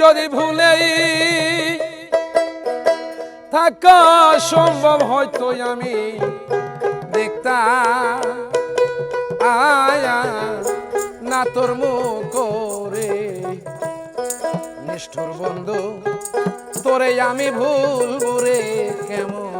যদি ভুলেই থাকা সম্ভব হয়তো আমি দেখতাম। আয়া না তোর মুখরে নিষ্ঠুর বন্ধু, তোরে আমি ভুল রে কেমন?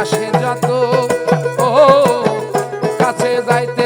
পাশে যত। ও কাছে যাইতে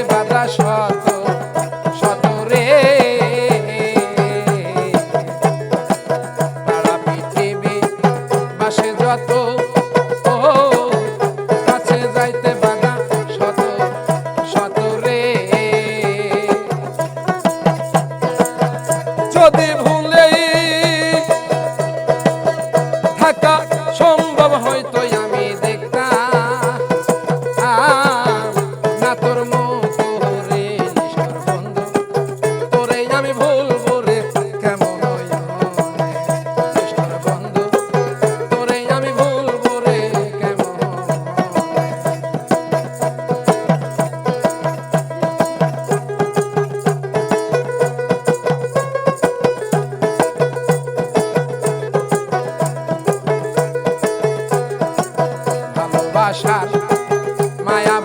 আশার মায়া